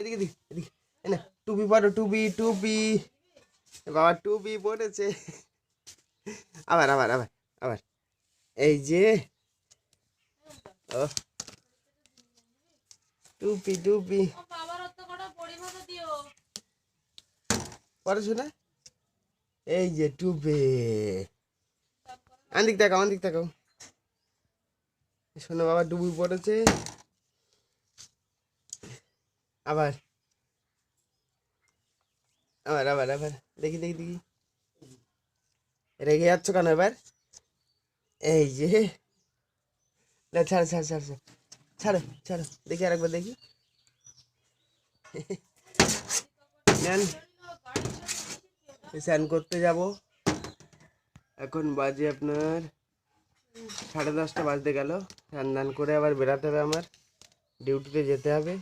এদিকে এদিকে না টুপি পরো টুপি টুপি বাবা টুপি পরেছে আবার আবার আবার আবার এই যে ও টুপি টুপি পড়েছো না এই যে টুপি আন্দিক দেখাও আন্দিক দেখাও শোনো বাবা ডুবুই পড়েছে আবার আবার আবার দেখি দেখি দেখি রেগে যাচ্ছে কানে এবার এই যে চল চল চল চল চল চল দেখি রাখবা দেখি আমি সেন করতে যাব এখন বাজে আপনার 10:30 টা বাজে গেল ধান্দাল করে আবার বেরাতে হবে আমার ডিউটিতে যেতে হবে